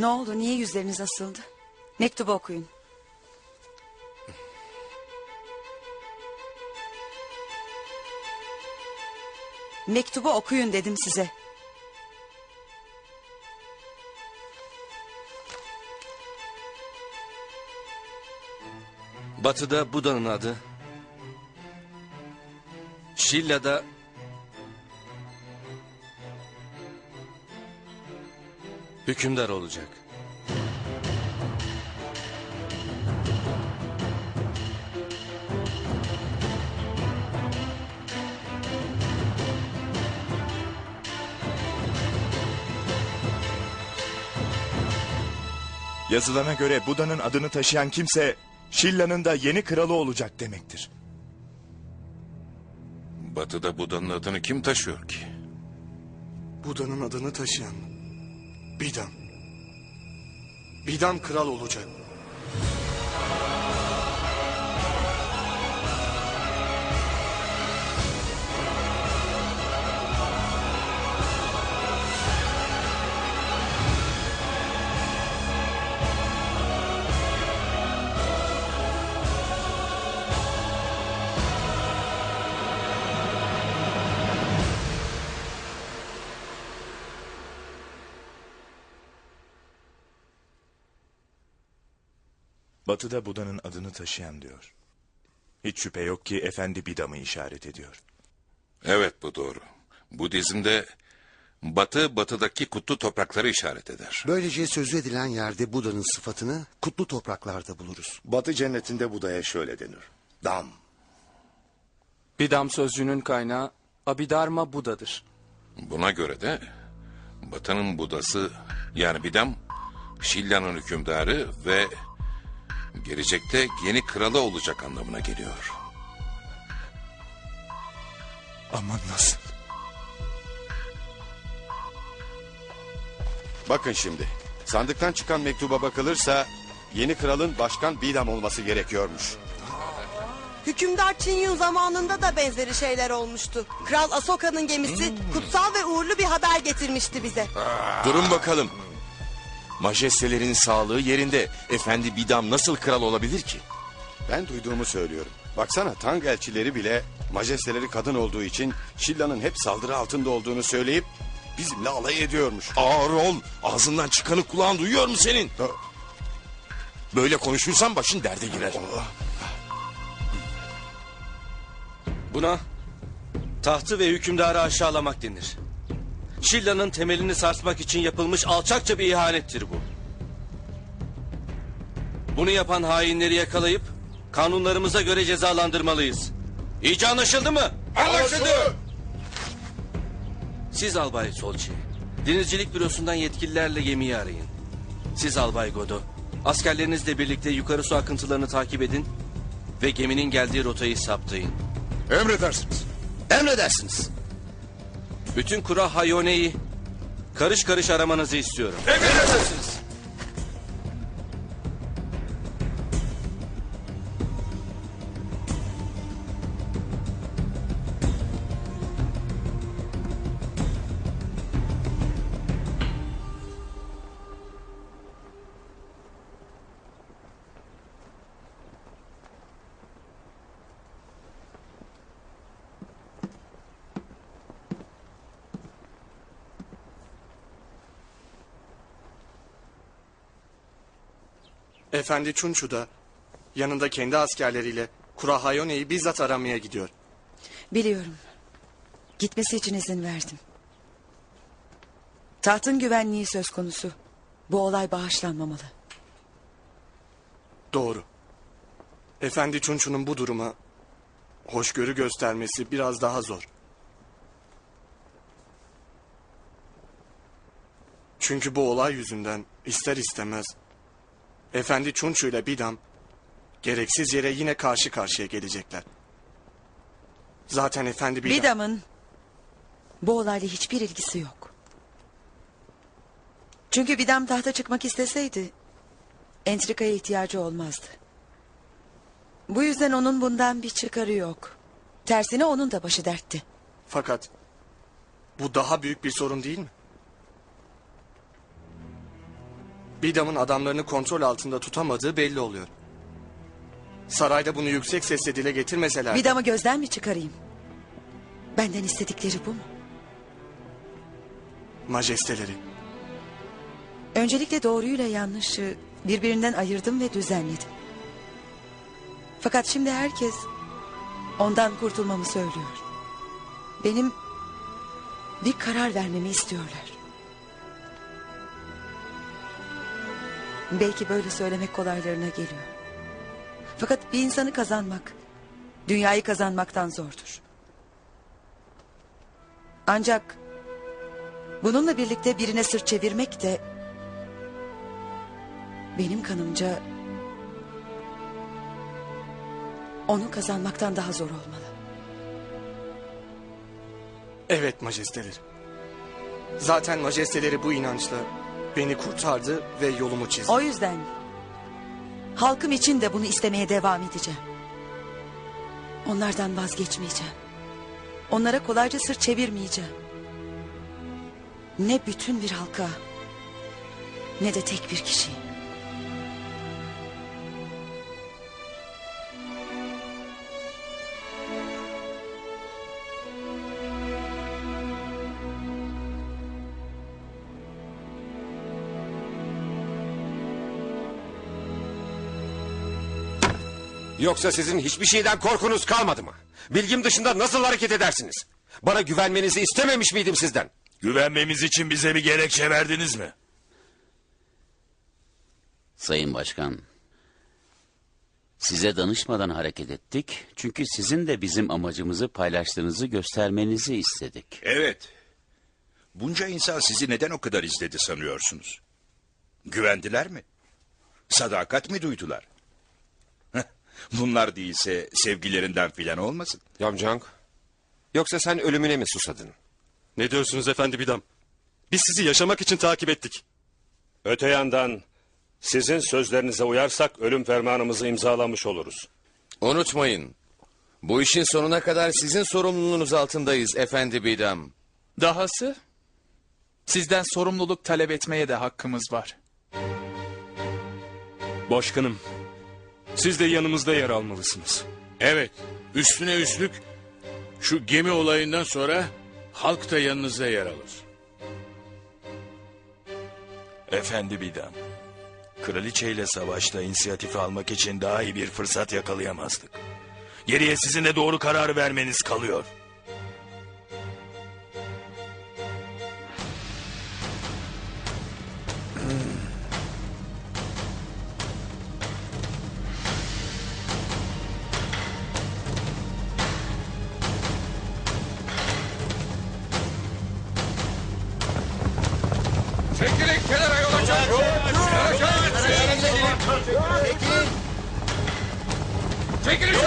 Ne oldu? Niye yüzleriniz asıldı? Mektubu okuyun. Mektubu okuyun dedim size. Batı'da Buda'nın adı. Şilla'da hükümdar olacak. Yazılana göre Buda'nın adını taşıyan kimse Şilla'nın da yeni kralı olacak demektir. Batı'da Buda'nın adını kim taşıyor ki? Buda'nın adını taşıyan Bidam. Bidam kral olacak. Batı'da Buda'nın adını taşıyan diyor. Hiç şüphe yok ki Efendi Bidam'ı işaret ediyor. Evet bu doğru. Budizm'de Batı, batıdaki kutlu toprakları işaret eder. Böylece sözü edilen yerde Buda'nın sıfatını kutlu topraklarda buluruz. Batı cennetinde Buda'ya şöyle denir. Dam. Bidam sözcüğünün kaynağı Abhidharma Buda'dır. Buna göre de Batı'nın Budası yani Bidam, Şilla'nın hükümdarı ve gelecekte yeni kralı olacak anlamına geliyor. Ama nasıl? Bakın şimdi. Sandıktan çıkan mektuba bakılırsa yeni kralın başkan Bidam olması gerekiyormuş. Hükümdar Çinyun zamanında da benzeri şeyler olmuştu. Kral Asoka'nın gemisi kutsal ve uğurlu bir haber getirmişti bize. Durun bakalım. Majestelerin sağlığı yerinde. Efendi Bidam nasıl kral olabilir ki? Ben duyduğumu söylüyorum. Baksana Tang elçileri bile majesteleri kadın olduğu için Şilla'nın hep saldırı altında olduğunu söyleyip bizimle alay ediyormuş. Ağır ol. Ağzından çıkanı kulağın duyuyor mu senin? Böyle konuşursan başın derde girer. Buna tahtı ve hükümdarı aşağılamak denir. Şilla'nın temelini sarsmak için yapılmış alçakça bir ihanettir bu. Bunu yapan hainleri yakalayıp kanunlarımıza göre cezalandırmalıyız. İyice anlaşıldı mı? Anlaşıldı. Siz Albay Solçi, denizcilik bürosundan yetkililerle gemiyi arayın. Siz Albay Godo, askerlerinizle birlikte yukarı su akıntılarını takip edin ve geminin geldiği rotayı saptayın. Emredersiniz. Emredersiniz. Bütün kura Hayone'yi karış karış aramanızı istiyorum. Efendi Çunçu da yanında kendi askerleriyle Kurahayone'yi bizzat aramaya gidiyor. Biliyorum. Gitmesi için izin verdim. Tahtın güvenliği söz konusu. Bu olay bağışlanmamalı. Doğru. Efendi Çunçu'nun bu duruma hoşgörü göstermesi biraz daha zor. Çünkü bu olay yüzünden ister istemez Efendi Çunçu ile Bidam gereksiz yere yine karşı karşıya gelecekler. Zaten Efendi Bidam... Bidam'ın bu olayla hiçbir ilgisi yok. Çünkü Bidam tahta çıkmak isteseydi entrikaya ihtiyacı olmazdı. Bu yüzden onun bundan bir çıkarı yok. Tersine onun da başı dertti. Fakat bu daha büyük bir sorun değil mi? Bidam'ın adamlarını kontrol altında tutamadığı belli oluyor. Sarayda bunu yüksek sesle dile getirmeseler... Bir damı gözden mi çıkarayım? Benden istedikleri bu mu? Majesteleri. Öncelikle doğruyla yanlışı birbirinden ayırdım ve düzenledim. Fakat şimdi herkes ondan kurtulmamı söylüyor. Benim bir karar vermemi istiyorlar. Belki böyle söylemek kolaylarına geliyor. Fakat bir insanı kazanmak, dünyayı kazanmaktan zordur. Ancak bununla birlikte birine sırt çevirmek de benim kanımca onu kazanmaktan daha zor olmalı. Evet majesteleri. Zaten majesteleri bu inançla beni kurtardı ve yolumu çizdi. O yüzden halkım için de bunu istemeye devam edeceğim. Onlardan vazgeçmeyeceğim. Onlara kolayca sırt çevirmeyeceğim. Ne bütün bir halka ne de tek bir kişiyi. Yoksa sizin hiçbir şeyden korkunuz kalmadı mı? Bilgim dışında nasıl hareket edersiniz? Bana güvenmenizi istememiş miydim sizden? Güvenmemiz için bize bir gerekçe verdiniz mi? Sayın Başkan, size danışmadan hareket ettik. Çünkü sizin de bizim amacımızı paylaştığınızı göstermenizi istedik. Evet. Bunca insan sizi neden o kadar izledi sanıyorsunuz? Güvendiler mi? Sadakat mi duydular? Bunlar değilse sevgilerinden filan olmasın. Yamcang, yoksa sen ölümüne mi susadın? Ne diyorsunuz efendi Bidam? Biz sizi yaşamak için takip ettik. Öte yandan sizin sözlerinize uyarsak ölüm fermanımızı imzalamış oluruz. Unutmayın. Bu işin sonuna kadar sizin sorumluluğunuz altındayız efendi Bidam. Dahası sizden sorumluluk talep etmeye de hakkımız var. Başkanım, siz de yanımızda yer almalısınız. Evet, üstüne üstlük şu gemi olayından sonra halk da yanınızda yer alır. Efendi Bidam. Kraliçeyle savaşta inisiyatifi almak için daha iyi bir fırsat yakalayamazdık. Geriye sizin de doğru karar vermeniz kalıyor. Take it! Take it!